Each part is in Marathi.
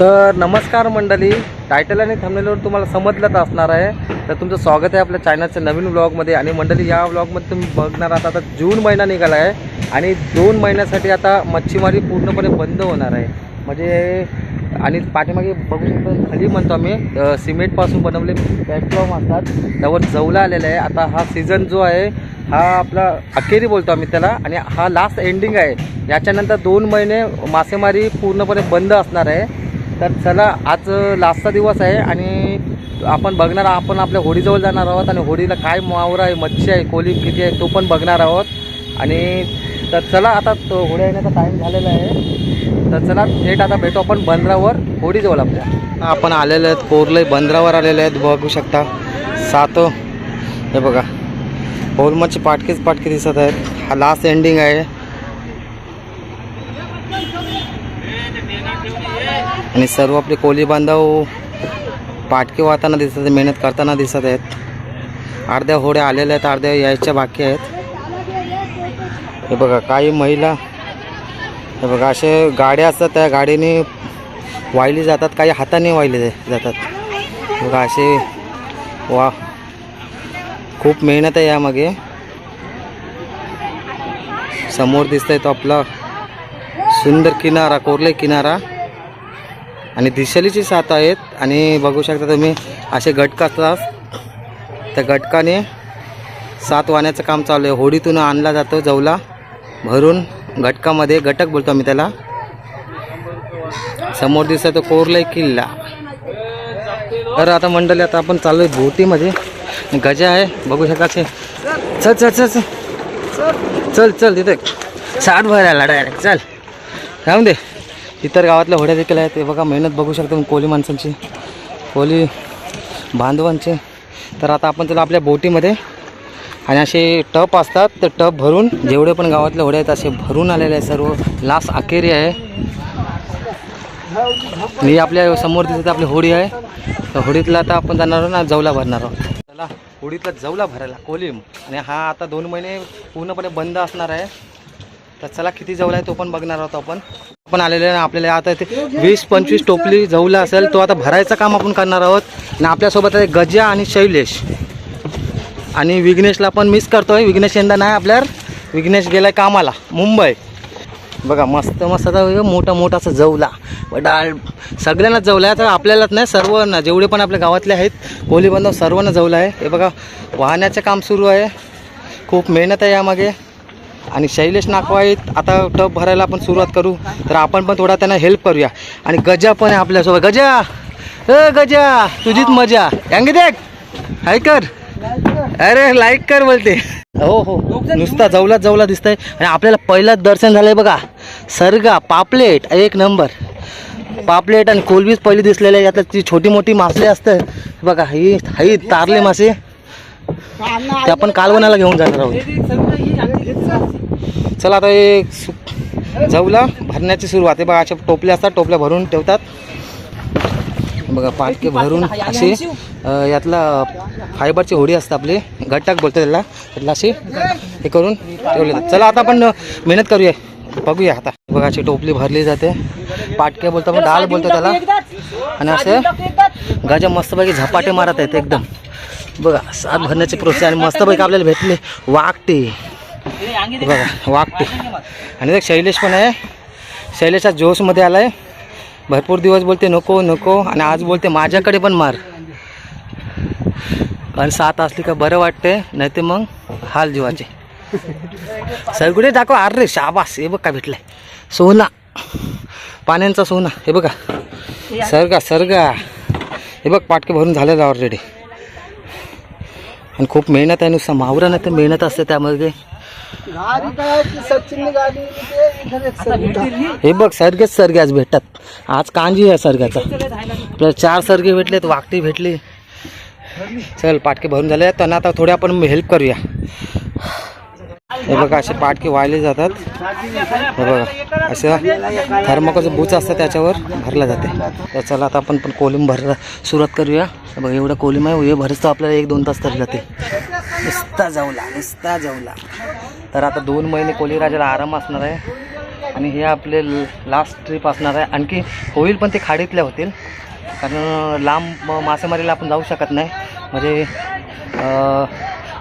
तर नमस्कार मंडळी. टायटल आणि थांबलेल्यावर तुम्हाला समजलंच असणार आहे. तर तुमचं स्वागत आहे आपल्या चॅनलच्या नवीन व्लॉगमध्ये आणि मंडळी या व्लॉगमध्ये तुम्ही बघणार आहात आता जून महिना निघाला आहे. आणि दोन महिन्यासाठी आता मच्छीमारी पूर्णपणे बंद होणार आहे. म्हणजे आणि पाठीमागे बघू शकतो खाली म्हणतो आम्ही सिमेंटपासून बनवले प्लॅटफॉर्म असतात. त्यावर जवला आलेला आहे. आता हा सीझन जो आहे हा आपला अखेरी बोलतो आम्ही त्याला. आणि हा लास्ट एंडिंग आहे. याच्यानंतर दोन महिने मासेमारी पूर्णपणे बंद असणार आहे. तर चला आज लास्टचा दिवस आहे आणि आपण बघणार आपण आपल्या होडीजवळ जाणार आहोत आणि होडीला काय मावरा आहे मच्छी आहे कोली किती आहे तो पण बघणार आहोत. आणि तर चला आता तो होड्या येण्याचा टाईम झालेला आहे. तर चला थेट आता भेटू आपण बंदरावर होडीजवळ आपल्या. आपण आलेले आहेत कोरले बंदरावर आलेले आहेत बघू शकता. सात हे बघा. होलमची पाटकीच पाटकी दिसत आहेत. हा लास्ट एंडिंग आहे. आणि सर्व आपले कोली बांधव पाटके वाहताना दिसत आहेत मेहनत करताना दिसत आहेत. अर्ध्या होड्या आलेल्या आहेत अर्ध्या यायच्या बाकी आहेत. हे बघा काही महिला हे बघा असे गाड्या असतात त्या गाडीने वाहिली जातात काही हाताने वाहिली जातात. बघा असे वा खूप मेहनत आहे यामागे. समोर दिसतंय तो आपला सुंदर किनारा कोरले किनारा. आणि दिशेलीची साथ आहेत. आणि बघू शकता तुम्ही असे गटक असतात त्या गटकाने सात वाण्याचं काम चालू आहे. होडीतून आणला जातो जवला भरून. घटकामध्ये घटक बोलतो आम्ही त्याला. समोर दिसतो तो कोरले किल्ला. तर आता मंडळी आता आपण चाललो आहे बोटीमध्ये. गजा आहे. बघू शकाचे चल चल चल चल. चल चल तिथे. साठ भरायला डायरेक्ट चल. राहून दे. इतर गावातल्या होड्या देखील आहेत. ते बघा मेहनत बघू शकतो तुम्ही कोली माणसांची. कोली बांधवांचे. तर आता आपण चला आपल्या बोटीमध्ये. आणि असे टप असतात ते टप भरून जेवढे पण गावातले होड्या आहेत असे भरून आलेले आहे सर्व लास्ट अखेरी आहे. मी आपल्यासमोर दिसत आपली होडी आहे. तर होडीतला आता आपण जाणार आहोत ना जवला भरणार आहोत. चला होडीतला जवला भरायला कोलीम आणि हा आता दोन महिने पूर्णपणे बंद असणार आहे. तर चला किती जवला आहे तो पण बघणार आहोत आपण. आपण आलेले ना आपल्याला आता ते वीस पंचवीस टोपली जवला असेल तो आता भरायचं काम आपण करणार आहोत. आणि आपल्यासोबत आहे गजा आणि शैलेश. आणि विघ्नेशला पण मिस करतोय. विघ्नेश यंदा नाही आपल्यावर. विघ्नेश गेलाय कामाला मुंबई. बघा मस्त मस्त आता मोठा मोठा असं जवला. डाळ सगळ्यांनाच जवला आहे तर आपल्यालाच नाही सर्वांना. जेवढे पण आपल्या गावातले आहेत कोली बांधव सर्वांना जवला आहे. हे बघा वाहण्याचं काम सुरू आहे. खूप मेहनत आहे यामागे. आणि शैलेश नाकवाईत आता टप भरायला आपण सुरुवात करू. तर आपण पण थोडा त्यांना हेल्प करूया. आणि गजा पण आहे आपल्यासोबत. गजा! अ गजा! तुझीच मजा. यांगे देख! हाय कर. अरे लाईक कर बोलते. हो हो. नुसता जवला जवला दिसतंय. आणि आपल्याला पहिलाच दर्शन झालंय बघा. सरगा पापलेट एक नंबर. पापलेट आणि कोलबीच पहिली दिसलेले आहे. ती छोटी मोठी मासे असतं. बघा ही ही तारले मासे. ते आपण कालवणाला घेऊन जाणार आहोत. म्हणजे चला आता हे सु- भरण्याची सुरुवात आहे. बघा अशा टोपल्या असतात टोपल्या भरून ठेवतात. बघा पाटके भरून असे यातला फायबरची होडी असते आपली. गट्टाक बोलतो त्याला. त्यातला अशी हे करून ठेवले जातात. चला आता आपण मेहनत करूया. बघूया आता. बघा अशी टोपली भरली जाते. पाटके बोलतो आपण डाळ बोलतो त्याला. आणि असं गाजा मस्तपैकी झपाटे मारत आहेत एकदम. बघा सात भरण्याची प्रोसेस आणि मस्तपैकी आपल्याला भेटले वाकटे बघा वाकटे आणि शैलेश पण आहे. शैलेश जोशमध्ये आला आहे भरपूर दिवस बोलते नको नको. आणि आज बोलते माझ्याकडे पण मार. कारण साथ असली का बरं वाटते नाही ते मग हाल जीवाचे. सगळे दाखव अरे शाबास हे बघ का भेटलंय. सोना. पाण्यांचा सोना हे बघा. सरगा सरगा. हे बघ पाटके भरून झालेलं ऑलरेडी आणि खूप मेहनत आहे नुसतं. मावरा नाही तर मेहनत असते त्यामध्ये हे? बघ सरगेच सरगे आज भेटतात. आज कांजी आहे सरग्याचा आपल्याला चार सरगे भेटलेत वाकटी भेटली. चल पाटके भरून झाले. त्यांना आता थोडे आपण हेल्प करूया. हे बघा असे पाटके वाहिले जातात. हे बघा असं थर्माकोचं बूच असतं त्याच्यावर भरला जाते. तर चला आता आपण पण कोलिम भरला सुरुवात करूया. बघा एवढं कोलिम आहे हे तर आपल्याला एक दोन तास तरी जाते नुसता जाऊला नुसता जाऊला तर आता दोन महिने कोलीराजाला आराम असणार आहे. आणि हे आपले लास्ट ट्रिप असणार आहे. आणखी होईल पण ते खाडीतल्या होतील. कारण लांब मासेमारीला आपण जाऊ शकत नाही. म्हणजे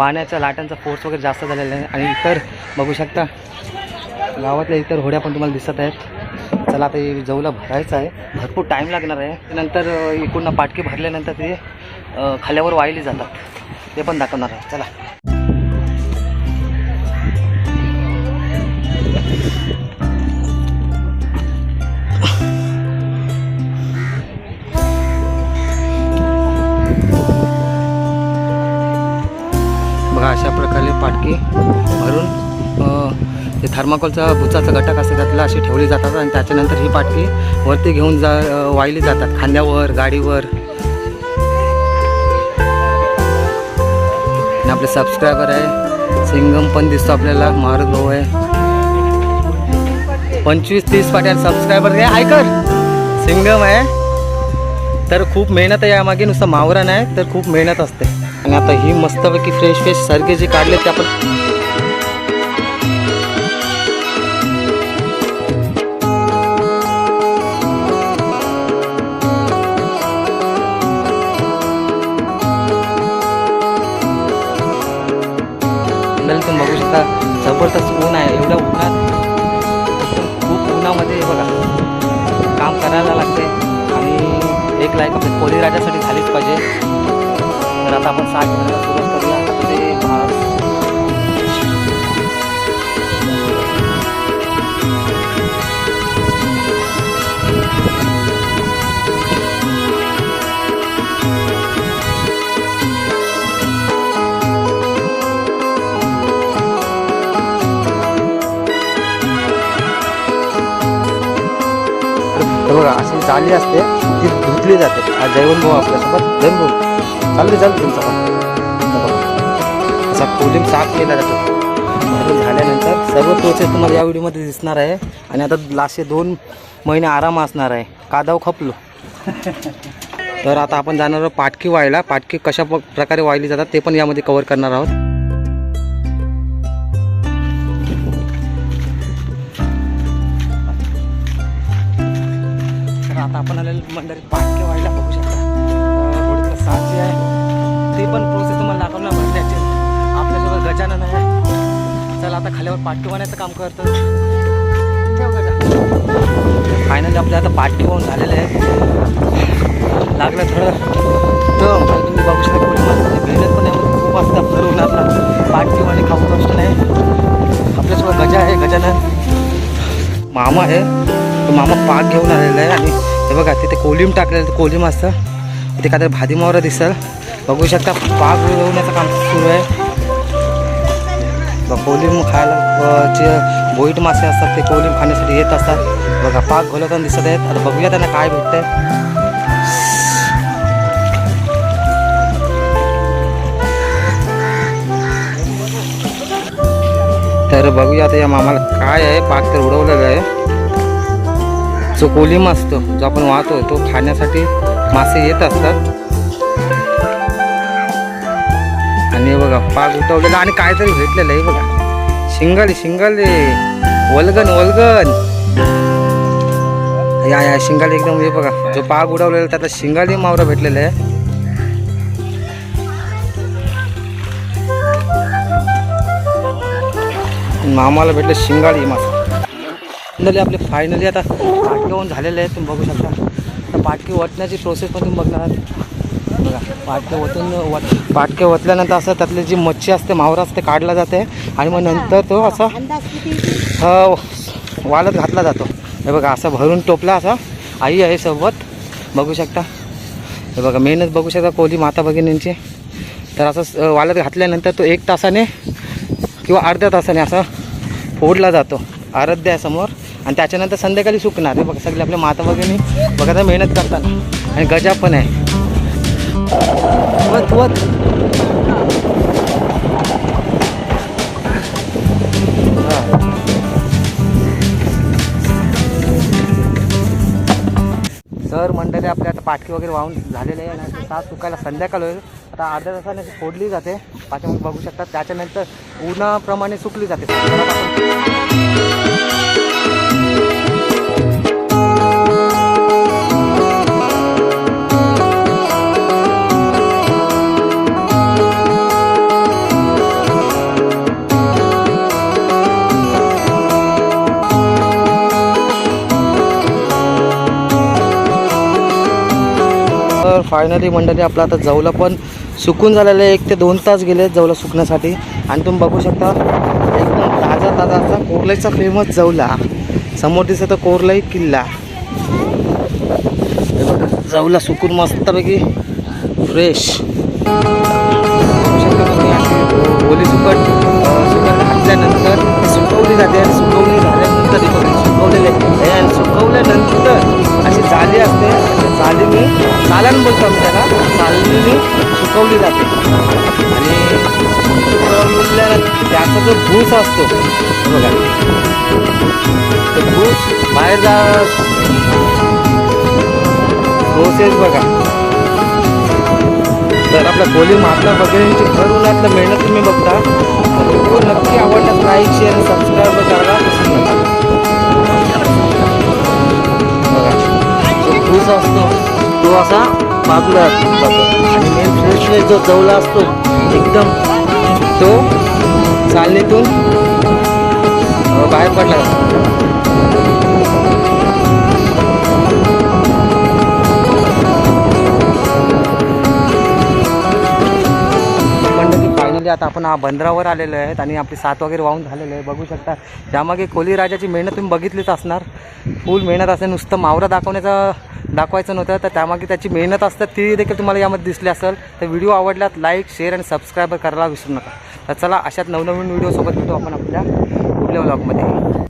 पाण्याचा पाण्याच्या लाटांचा फोर्स वगैरे जास्त झालेला आहे. आणि इतर बघू शकता गावातल्या इतर होड्या पण तुम्हाला दिसत आहेत. चला आता हे जवला भरायचं आहे. भरपूर टाईम लागणार आहे. नंतर अ, इकडून पाटकी भरल्यानंतर ते खाल्यावर वाहिली जातात. ते पण दाखवणार आहे. चला. बघा अशा प्रकारे पाटकी भरून अ, थर्माकोलचा भुचाचा घटक असते त्यातला अशी ठेवली जातात आणि त्याच्यानंतर ही पाटकी वरती घेऊन जा वाहिली जातात खांद्यावर गाडीवर. आणि आपले सबस्क्रायबर आहे सिंगम पण दिसतो आपल्याला मारुत भाऊ आहे. पंचवीस तीस पाट्या सबस्क्रायबर आहे ऐकर सिंगम आहे. तर खूप मेहनत आहे यामागे नुसतं मावरा नाही तर खूप मेहनत असते. आणि आता ही मस्तपैकी फ्रेश फ्रेश सारखे जे काढले ते आपण तर बघा अशी जाळी असते ती धुतली जाते. हा जैवन भाऊ आपल्यासोबत जैन भाऊ. चालू चालू तुमचा पण असा कोलिंग साफ केला जातो. भरून झाल्यानंतर सर्व प्रोसेस तुम्हाला या व्हिडिओमध्ये दिसणार आहे. आणि आता लास्टचे दोन महिने आराम असणार आहे. कादाव खपलो? तर आता आपण जाणार आहोत पाटकी व्हायला पाटकी कशा प- प्रकारे वाहिली जातात ते पण यामध्ये कवर करणार आहोत. आपण आलेलं मंडळी पाटके व्हायला बघू शकता. अं, साथ जे आहे ते पण प्रोसेस तुम्हाला दाखवणार भरण्याचे आपल्यासोबत गजानन आहे. चला आता खाल्यावर पाटके बनायचं काम करतो. फायनली आपल्या आता पाटके होऊन झालेलं आहे. लागलं थोडं. तर तुम्ही बघू शकता कोणी माणसाची मेहनत पण आहे. खूप असतं भरून आपला पाटके आणि खाऊ कष्ट नाही. आपल्यासोबत गजा आहे गजानन. मामा आहे. तो मामा पाक घेऊन आलेला आहे आणि हे बघा तिथे कोलिम टाकलेलं आहे, ते कोलिम असतं. तिथे काहीतरी भादी मावरा दिसल. बघू शकता पाक उडवण्याचं काम सुरू आहे. बघा, कोलिम खायला जे बोईट मासे असतात ते कोलिम खाण्यासाठी येत असतात. बघा पाक घोलवताना दिसत आहेत. आता बघूया त्यांना काय भेटतंय. तर बघूया आता या मामाला काय आहे. पाक तर उडवलेलं आहे. जो कोलिम असतो जो आपण वाहतो तो खाण्यासाठी मासे येत असतात. आणि हे बघा पाक उठवलेला आणि काहीतरी भेटलेलं आहे हे बघा. शिंगल शिंगाली वलगन वलगन. या या शिंगाली एकदम हे बघा. जो पाग उडवलेला त्याला शिंगाली मावरा भेटलेला आहे. मामाला भेटलं शिंगाळी मासा. फायनली आपले फायनली आता पाटके होऊन झालेले आहेत तुम्ही बघू शकता. आता पाटके वटण्याची प्रोसेस पण तुम्ही बघणार आहात. बघा पाटके वतून वत पाटके वतल्यानंतर असं त्यातली जी मच्छी असते मावरा असते काढला जाते. आणि मग नंतर तो असा वालत घातला जातो. हे बघा असा भरून टोपला असा आई आहे सोबत. बघू शकता. हे बघा मेहनत बघू शकता कोली माता भगिनींची. तर असं वालत घातल्यानंतर तो एक तासाने किंवा अर्ध्या तासाने असा फोडला जातो. आराध्या समोर. आणि त्याच्यानंतर संध्याकाळी सुकणार. हे बघा सगळे आपल्या माता वगैरे बघा तर मेहनत करतात. आणि गजा पण आहे. वत वत. सर मंडळी आपल्या आता पाटकी वगैरे वाहून झालेले आहे. आणि तास सुकायला संध्याकाळ होईल. आता अर्ध्या तासाने फोडली जाते. पाठीमागे बघू शकतात त्याच्यानंतर उन्हाप्रमाणे सुकली जाते. फायनली मंडळी आपला आता जवला पण सुकून झालेलं आहे एक ते दोन तास गेले जवला सुकण्यासाठी. आणि तुम्ही बघू शकता एकदम ताजा ताजाचा कोरलाईचा फेमस जवला. समोर दिसत कोरलाई किल्ला. जवला सुकून मस्तपैकी फ्रेश ओली सुकट अं, सुकट घातल्यानंतर सुकवली जाते सुकवली झाल्यानंतर सुकवलेले आणि सुकवल्यानंतर अशी जाळी असते. अशी मी चालन बोलतो आम्ही त्याला चालणीने सुकवली जाते. आणि सुकवल्यानंतर त्याचा जो भूस असतो बघा. तो भूस बाहेर जा प्रोसेस बघा. तर आपल्या कोली महात्मा भगिनींची भर उन्हातलं मेहनत तुम्ही बघता. तर नक्की आवडल्यास लाईक शेअर सबस्क्राईब करायला. बघा. भूस असतो. तो असा बाजूला जातो आणि मेन फ्रेश जो जवला असतो एकदम तो चालणीतून बाहेर पडला जातो. आता आपण हा बंदरावर आलेलो आहेत आणि आपली सात वगैरे वाहून झालेलं आहे. बघू शकता त्यामागे कोली राजाची मेहनत तुम्ही बघितलीच असणार. फुल मेहनत असते नुसतं मावरा दाखवण्याचं दाखवायचं नव्हतं तर त्यामागे त्याची मेहनत असतात ती देखील तुम्हाला यामध्ये दिसली असेल. तर व्हिडिओ आवडल्यात लाईक शेअर आणि सबस्क्राईब करायला विसरू नका. तर चला अशात नवनवीन व्हिडिओसोबत भेटू आपण आपल्या पुढल्या ब्लॉगमध्ये